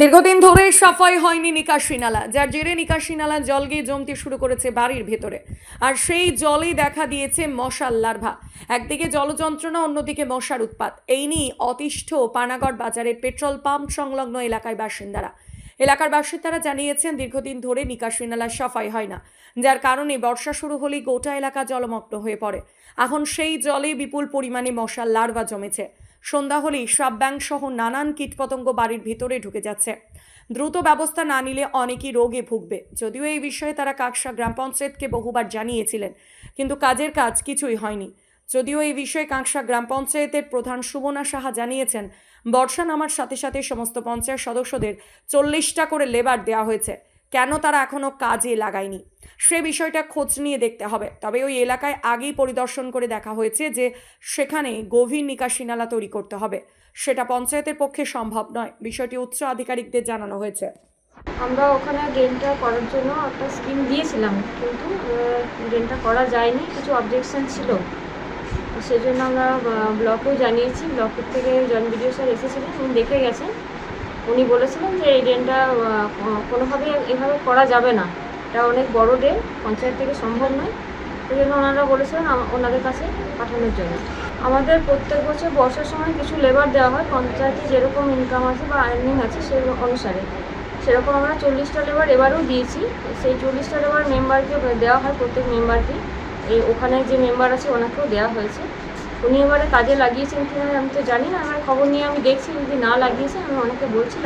দীর্ঘদিন ধরে সাফাই হয়নি নিকাশি নালা। যার জেরে নিকাশি নালা জল গিয়ে জমতে শুরু করেছে বাড়ির ভেতরে। আর সেই জলেই দেখা দিয়েছে মশার লার্ভা। একদিকে জলযন্ত্রণা, অন্যদিকে মশার উৎপাত। এই নিয়ে অতিষ্ঠ পানাগড় বাজারের পেট্রোল পাম্প সংলগ্ন এলাকায় বাসিন্দারা। এলাকার বাসিন্দারা জানিয়েছেন, দীর্ঘদিন ধরে নিকাশি নালা সাফাই হয় না, যার কারণে বর্ষা শুরু হলেই গোটা এলাকা জলমগ্ন হয়ে পড়ে। এখন সেই জলে বিপুল পরিমাণে মশার লার্ভা জমেছে। সন্ধ্যা হলেই সাবব্যাং সহ নানান কীটপতঙ্গ বাড়ির ভিতরে ঢুকে যাচ্ছে। দ্রুত ব্যবস্থা না নিলে অনেকেই রোগে ভুগবে। যদিও এই বিষয়ে তারা কাকসা গ্রাম পঞ্চায়েতকে বহুবার জানিয়েছিলেন, কিন্তু কাজের কাজ কিছুই হয়নি। যদিও এই বিষয়ে কাঁকসা গ্রাম পঞ্চায়েতের প্রধান সুমনা সাহা জানিয়েছেন, বর্ষা নামার সাথে সাথে সমস্ত পঞ্চায়েত সদস্যদের চল্লিশটা করে লেবার দেওয়া হয়েছে। কেন তারা এখনও কাজে লাগায়নি? সে বিষয়টা খোঁজ নিয়ে দেখতে হবে। তবে ওই এলাকায় আগেই পরিদর্শন করে দেখা হয়েছে যে সেখানে গভীর নিকাশি নালা তৈরি করতে হবে। সেটা পঞ্চায়েতের পক্ষে সম্ভব নয়, বিষয়টি উচ্চ আধিকারিকদের জানানো হয়েছে। আমরা ওখানে ড্রেনটা করার জন্য একটা স্কিম দিয়েছিলাম, কিন্তু ড্রেনটা করা যায়নি, কিছু অবজেকশন ছিল। সেজন্য আমরা ব্লকেও জানিয়েছি। ব্লকের থেকে জয়েন্ট বিডিও স্যার এসেছিলেন, উনি দেখে গেছেন। উনি বলেছিলেন যে এই ড্রেনটা কোনোভাবে এভাবে করা যাবে না। এটা অনেক বড় ড্রেন পঞ্চায়েত থেকে সম্ভব নয়। সেই জন্য ওনারা বলেছিলেন ওনাদের কাছে পাঠানোর জন্য। আমাদের প্রত্যেক বছর বর্ষার সময় কিছু লেবার দেওয়া হয়। পঞ্চায়েতে যেরকম ইনকাম আছে বা আর্নিং আছে সেই অনুসারে। সেরকম আমরা চল্লিশটা লেবার এবারেও দিয়েছি। সেই চল্লিশটা লেবার মেম্বারকে দেওয়া হয়, প্রত্যেক মেম্বারকে এই ওখানে যে মেম্বার আছে, ওনাকেও দেওয়া হয়েছে উনি এবারে কাজে লাগিয়েছেন কিনা আমি তো জানি না আমার খবর নিয়ে আমি দেখছি, যদি না লাগিয়েছেন আমি অনেকে বলছি।